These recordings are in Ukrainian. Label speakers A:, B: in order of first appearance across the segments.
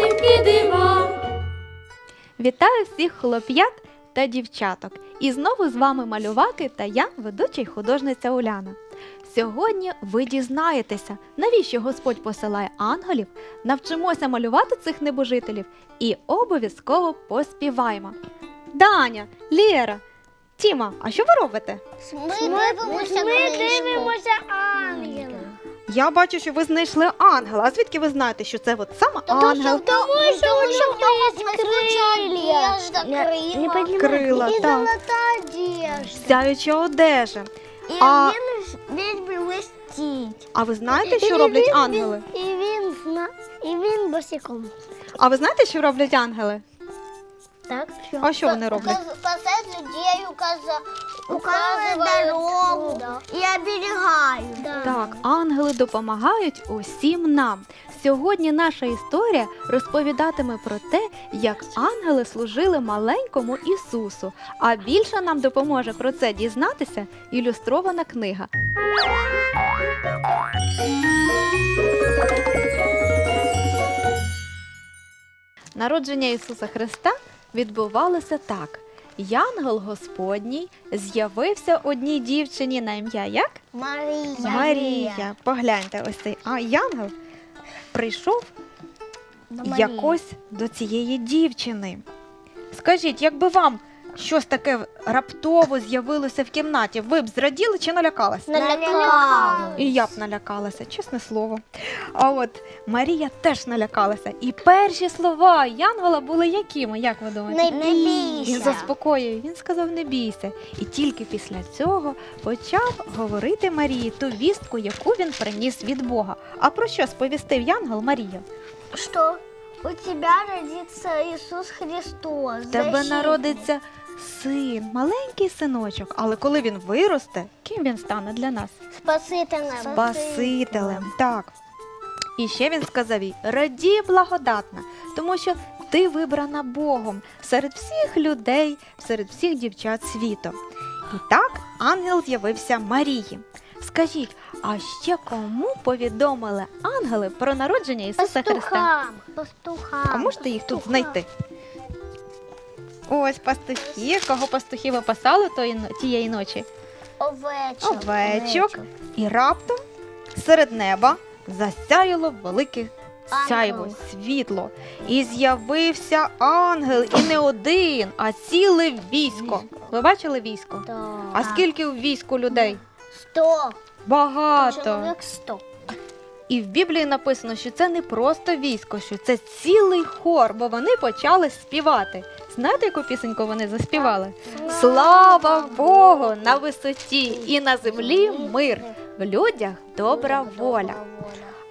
A: Страшнісінькі дива.
B: Вітаю всіх хлоп'ят та дівчаток! І знову з вами малюваки та я, ведуча й художниця Уляна. Сьогодні ви дізнаєтеся, навіщо Господь посилає ангелів, навчимося малювати цих небожителів і обов'язково поспіваємо. Даня, Лєра, Тіма, а що ви робите?
C: Ми дивимося,
D: Ми дивимося ангела.
B: Я бачу, що ви знайшли ангела. А звідки ви знаєте, що це от саме ангел?
C: Тому що у нього
D: Не
C: крила.
D: понимаю.
B: Крила,
D: І
B: так.
D: золота одежда.
B: Сяюча одежа.
D: І
B: А-
D: він весь блистить.
B: А ви знаєте, що роблять ангели?
D: І він зна... І він босиком.
B: А ви знаєте, що роблять ангели?
D: Так?
B: А що вони роблять?
C: Спасать людей, указа...
D: Указує дорогу
C: Да.
D: і оберігають.
B: Так, ангели допомагають усім нам. Сьогодні наша історія розповідатиме про те, як ангели служили маленькому Ісусу. А більше нам допоможе про це дізнатися ілюстрована книга. Народження Ісуса Христа відбувалося так. Янгел Господній з'явився одній дівчині на ім'я як?
D: Марія.
B: Марія. Погляньте, ось цей а янгол прийшов
D: До
B: якось до цієї дівчини. Скажіть, якби вам щось таке раптово з'явилося в кімнаті, ви б зраділи чи налякалися?
D: Налякали.
B: І я б налякалася, чесне слово. А от Марія теж налякалася. І перші слова Янгела були якими, як ви думаєте?
D: Не бійся.
B: Він заспокоює, він сказав не бійся. І тільки після цього почав говорити Марії ту вістку, яку він приніс від Бога. А про що сповістив Янгел Марія?
D: Що у тебе родиться Ісус Христос.
B: В тебе
D: защитник.
B: народиться син, маленький синочок. Але коли він виросте, ким він стане для нас?
D: Спасителем.
B: Спасителем. Так. І ще він сказав їй: раді благодатна, тому що ти вибрана Богом серед всіх людей, серед всіх дівчат світу. І так ангел з'явився Марії. Скажіть, а ще кому повідомили ангели про народження Ісуса Христа?
D: Пастухам. Пастухам.
B: А можете їх тут
D: Пастухам.
B: знайти? Ось пастухи, кого пастухи випасали тої, тієї ночі.
D: Овечок.
B: Овечок. І раптом серед неба засяяло велике сяйво,
D: Ангел.
B: світло. І з'явився ангел, і не один, а ціле військо. Ви бачили військо? А скільки у війську людей?
D: Сто.
B: Багато.
D: Чоловік сто.
B: І в Біблії написано, що це не просто військо, що це цілий хор, бо вони почали співати. Знаєте, яку пісеньку вони заспівали? Слава Богу на висоті і на землі мир, в людях добра воля.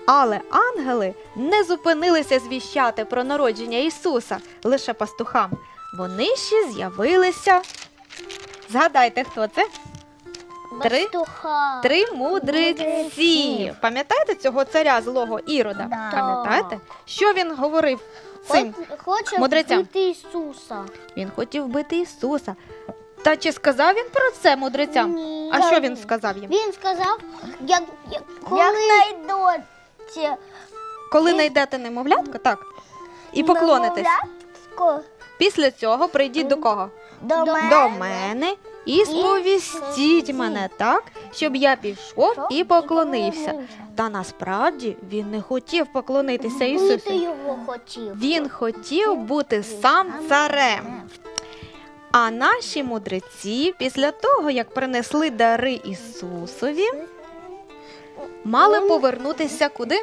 B: Але ангели не зупинилися звіщати про народження Ісуса лише пастухам. Вони ще з'явилися. Згадайте, хто це? Три?
D: Пастуха.
B: Три мудреці.
D: Мудреці.
B: Пам'ятаєте цього царя злого Ірода?
D: Да.
B: Пам'ятаєте? Що він говорив цим?
D: Хоче
B: мудрецям.
D: вбити Ісуса.
B: Він хотів вбити Ісуса. Та чи сказав він про це мудрецям?
D: Ні.
B: А що він сказав їм?
D: Він сказав, як, як, коли... як знайдете
B: Коли знайдете немовлятко, так? І поклонитесь.
D: немовлятко
B: Після цього прийдіть до кого?
D: до мене,
B: До мене і сповістіть мене так, щоб я пішов і поклонився. Та насправді він не хотів поклонитися Ісусу. Він хотів бути сам царем. А наші мудреці, після того, як принесли дари Ісусові, мали повернутися куди?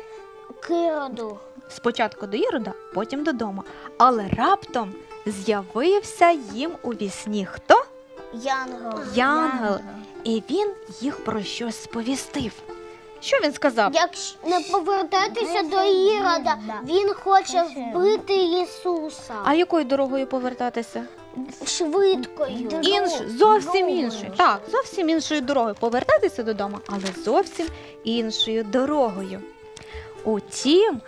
D: Кироду.
B: Спочатку до Ірода, потім додому. Але раптом з'явився їм у вісні хто?
D: Янгол.
B: Янгол. І він їх про щось сповістив. Що він сказав?
C: Якщо не повертатися до Ірода, він хоче вбити Ісуса
B: А якою дорогою повертатися?
C: швидкою.
B: Інш, зовсім іншою. Так, зовсім іншою дорогою. Повертатися додому, але зовсім іншою дорогою. Утім,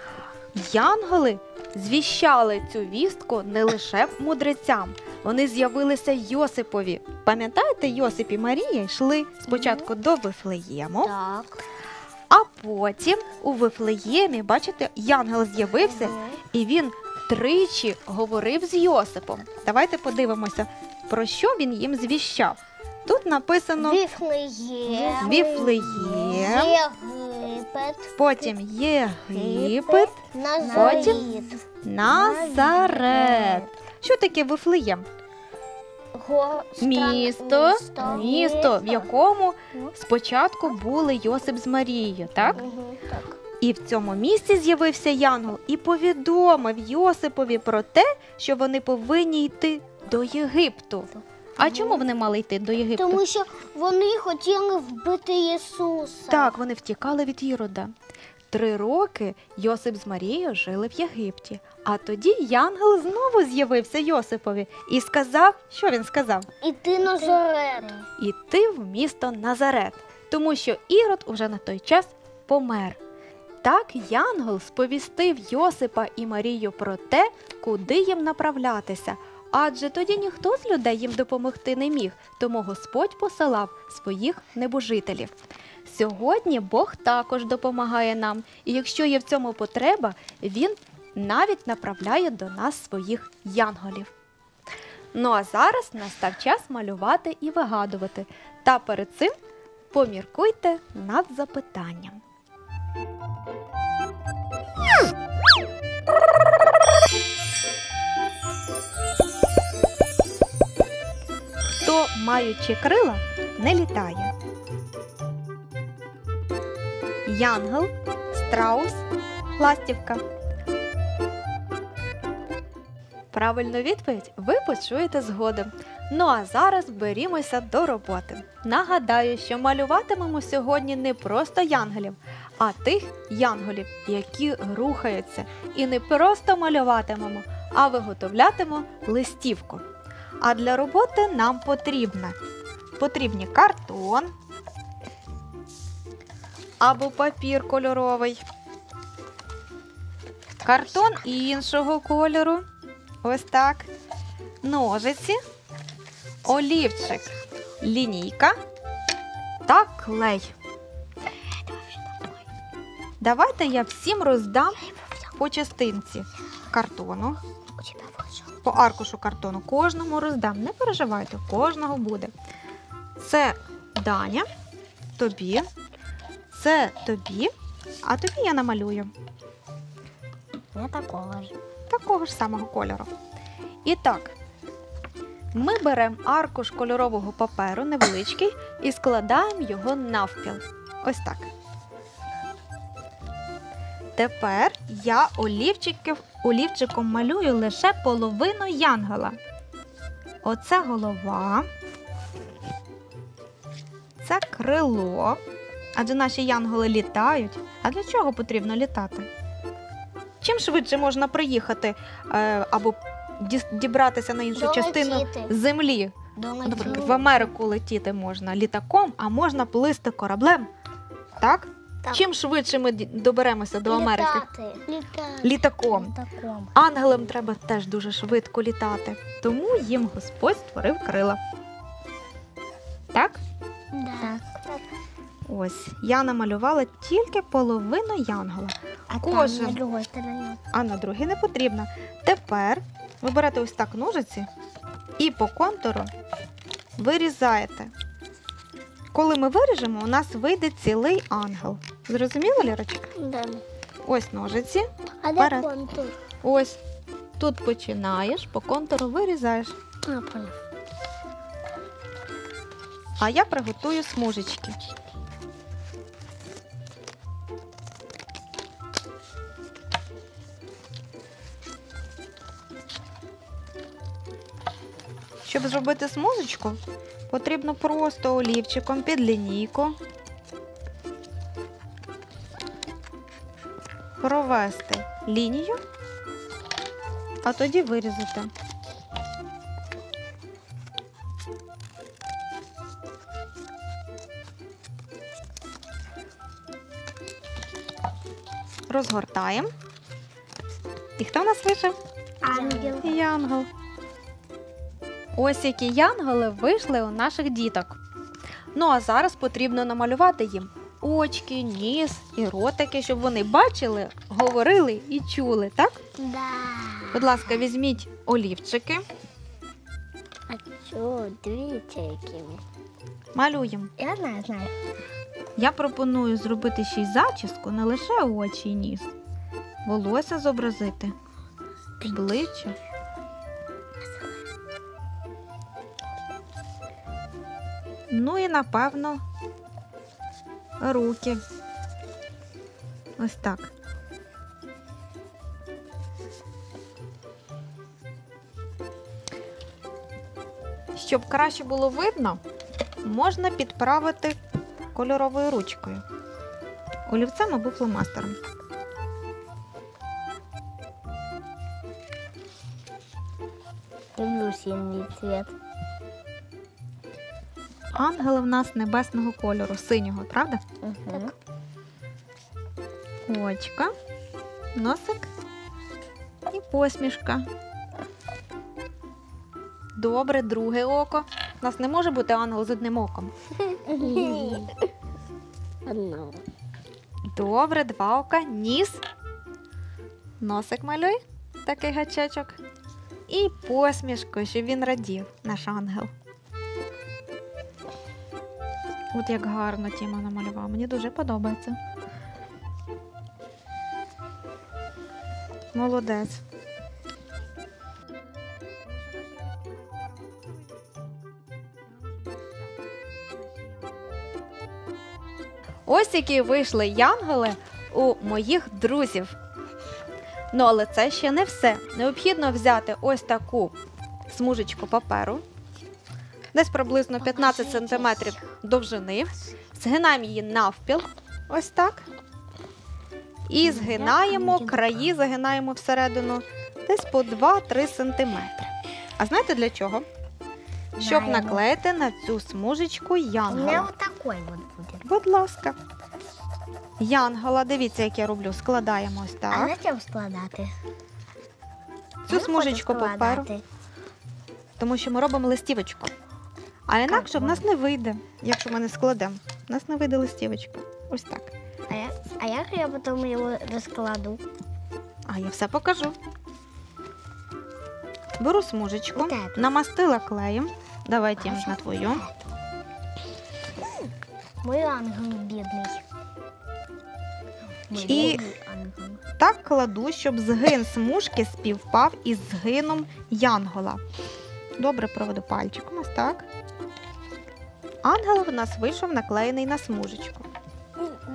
B: янголи звіщали цю вістку не лише мудрецям. Вони з'явилися Йосипові. Пам'ятаєте, Йосип і Марія йшли спочатку до Вифлеєму,
C: Так.
B: а потім у Вифлеємі, бачите, янгел з'явився і він тричі говорив з Йосипом. Давайте подивимося, про що він їм звіщав. Тут написано
C: Віфлеєм.
B: Віфлеєм,
C: Єгипет.
B: Потім Єгипет,
C: Назарит.
B: Назарет. Що таке Вифлеєм? Місто, місто, в якому спочатку були Йосип з Марією, так?
C: Так.
B: І в цьому місці з'явився Янгол і повідомив Йосипові про те, що вони повинні йти до Єгипту. А чому вони мали йти до Єгипту?
C: Тому що вони хотіли вбити Ісуса.
B: Так, вони втікали від Ірода. Три роки Йосип з Марією жили в Єгипті. А тоді Янгел знову з'явився Йосипові і сказав, що він сказав?
C: Іти Назарет.
B: Іти в місто Назарет, тому що Ірод уже на той час помер. Так Янгол сповістив Йосипа і Марію про те, куди їм направлятися. Адже тоді ніхто з людей їм допомогти не міг, тому Господь посилав своїх небожителів. Сьогодні Бог також допомагає нам, і якщо є в цьому потреба, Він навіть направляє до нас своїх янголів. Ну а зараз настав час малювати і вигадувати. Та перед цим поміркуйте над запитанням. Хто, маючи крила, не літає? Янгел, страус, ластівка. Правильну відповідь ви почуєте згодом. Ну а зараз берімося до роботи. Нагадаю, що малюватимемо сьогодні не просто янголів, а тих янголів, які рухаються. І не просто малюватимемо, а виготовлятимемо листівку. А для роботи нам потрібно потрібні картон або папір кольоровий, картон іншого кольору. Ось так. Ножиці, олівчик, лінійка та клей. Давайте я всім роздам по частинці картону, по аркушу картону. Кожному роздам. Не переживайте, кожного буде. Це Даня, тобі, це тобі, а тобі я намалюю
C: Я такого ж.
B: такого ж самого кольору. І так, ми беремо аркуш кольорового паперу невеличкий і складаємо його навпіл. Ось так. Тепер я олівчиків, олівчиком малюю лише половину янгала. Оце голова. Це крило. Адже наші янголи літають. А для чого потрібно літати? Чим швидше можна приїхати е, або дібратися на іншу частину землі? Наприклад, в Америку летіти можна літаком, а можна плисти кораблем. Так?
C: Так.
B: Чим швидше ми доберемося до Америки?
C: Літати. Літати.
B: Літаком.
C: Літаком.
B: Ангелам треба теж дуже швидко літати. Тому їм Господь створив крила. Так?
C: Так.
B: Ось я намалювала тільки половину янгола,
C: А
B: Кожен.
C: там на другій стороні.
B: а на другій не потрібно. Тепер ви берете ось так ножиці і по контуру вирізаєте. Коли ми виріжемо, у нас вийде цілий ангел. Зрозуміло, Лірочка?
C: Да.
B: Ось ножиці.
C: А де
B: Вперед.
C: контур?
B: Ось тут починаєш, по контуру вирізаєш.
C: А, понял.
B: А я приготую смужечки. Щоб зробити смужечку, потрібно просто олівчиком під лінійку провести лінію, а тоді вирізати. Розгортаємо. І хто в нас вийшов?
C: Ангел.
B: Янгол. Ось які янголи вийшли у наших діток. Ну а зараз потрібно намалювати їм очки, ніс і ротики, щоб вони бачили, говорили і чули, так?
C: Да.
B: Будь ласка, візьміть олівчики,
C: А що, дивіться, які ми.
B: малюємо.
C: Я знаю, знаю.
B: Я пропоную зробити ще й зачіску, не лише очі і ніс. Волосся зобразити, обличчя. Ну і напевно руки. Ось так. Щоб краще було видно, можна підправити кольоровою ручкою. Олівцем або фломастером.
C: Люблю синій цвет.
B: Ангели в нас небесного кольору, синього, правда?
C: Угу.
B: Очка, носик і посмішка. Добре, друге око. У нас не може бути ангел з одним оком.
C: Одного.
B: Добре, два ока, ніс. Носик малюй, такий гачечок. І посмішку, щоб він радів, наш ангел. От як гарно Тіма намалював. Мені дуже подобається. Молодець. Ось які вийшли янголи у моїх друзів. Ну, але це ще не все. Необхідно взяти ось таку смужечку паперу, десь приблизно 15 см довжини. Згинаємо її навпіл, ось так. І згинаємо краї, загинаємо всередину десь по 2-3 см. А знаєте для чого? Щоб наклеїти на цю смужечку янгола. Будь ласка. Янгола, дивіться, як я роблю. Складаємо ось так.
C: А
B: так.
C: зачем складати?
B: Цю смужечку паперу, тому що ми робимо листівочку. А інакше в нас не вийде, якщо ми не складемо. У нас не вийде листівочка. Ось так.
C: А, я, а як я потім його розкладу?
B: А я все покажу. Беру смужечку, намастила клеєм. Давай тім на твою.
C: Мой ангел бідний. Мой
B: І-
C: бідний ангел.
B: Так кладу, щоб згин смужки співпав із згином янгола. Добре проведу пальчиком, ось так. Ангел в нас вийшов наклеєний на смужечку.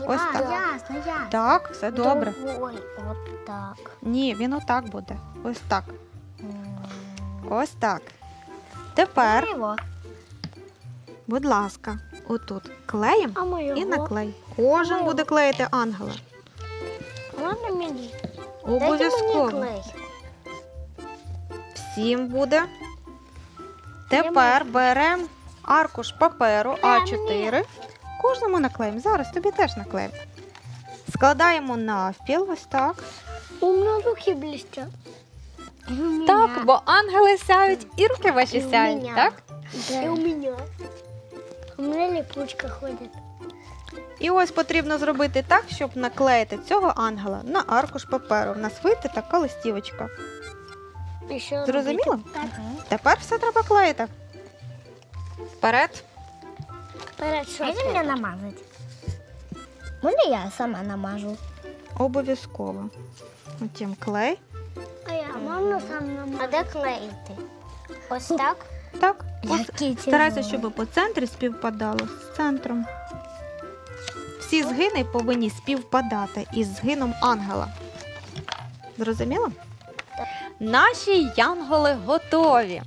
B: Ось так.
C: ясно, ясно.
B: Так, все добре.
C: Ой, от так.
B: Ні, він отак буде. Ось так. Ось так. Тепер, будь ласка, отут клеєм
C: А
B: і наклей. Кожен буде клеїти ангела.
C: Ладно мені. Дайте мені
B: Обов'язково.
C: клей.
B: Всім буде. Тепер беремо аркуш паперу А4. Кожному наклеїмо. Зараз тобі теж наклеїмо. Складаємо навпіл, ось так.
C: У мене руки блістять.
B: Так, бо ангели сяють і руки ваші
C: І у
B: сяють,
C: мене.
B: так?
C: І у мене. У мене липучка ходить.
B: І ось потрібно зробити так, щоб наклеїти цього ангела на аркуш паперу. У нас вийде така листівочка. Зрозуміло? Тепер все треба клеїти. Вперед.
C: Перед що Можна мене намазати? Можна я сама намажу?
B: Обов'язково. Потім клей.
C: А я можна сам намажу? А де клеїти? Ось так?
B: Так. Ось Старайся, щоб по центрі співпадало з центром. Всі згини повинні співпадати із згином ангела. Зрозуміло? Наші янголи готові.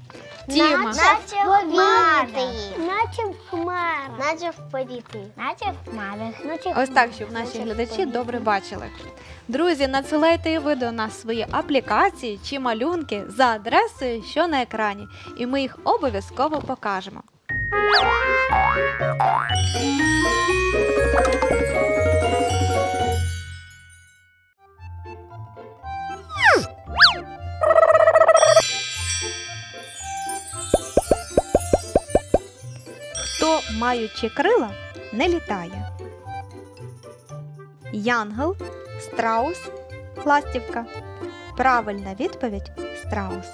B: Тіма.
C: Наче в хмарі. Наче в хмарах. Наче в повітрі. Наче в хмарах. Наче в
B: Ось так, щоб наші глядачі добре бачили. Друзі, надсилайте і ви до нас свої аплікації чи малюнки за адресою, що на екрані, і ми їх обов'язково покажемо. Маючи крила, не літає. Янгел, страус, ластівка. Правильна відповідь страус.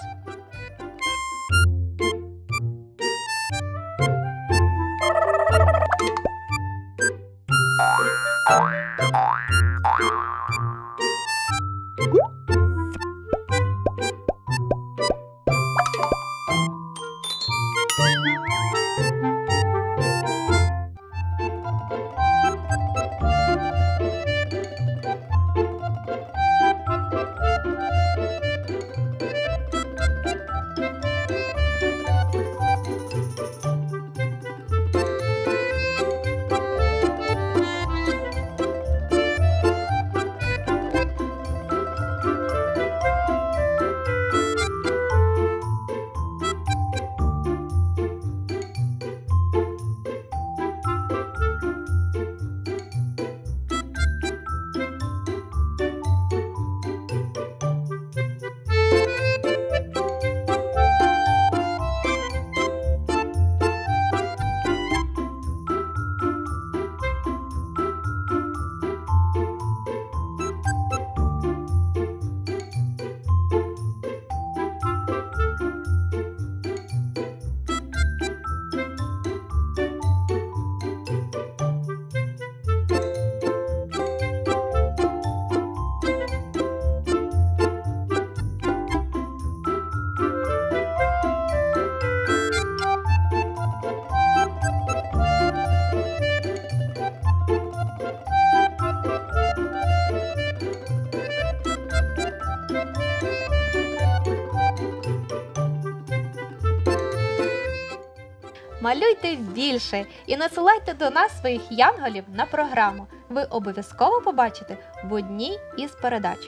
B: Малюйте більше і насилайте до нас своїх янголів на програму. Ви обов'язково побачите в одній із передач.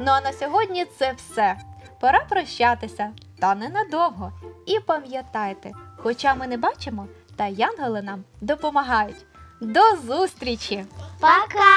B: Ну а на сьогодні це все. Пора прощатися, та ненадовго. І пам'ятайте, хоча ми не бачимо, та янголи нам допомагають. До зустрічі!
C: Пока!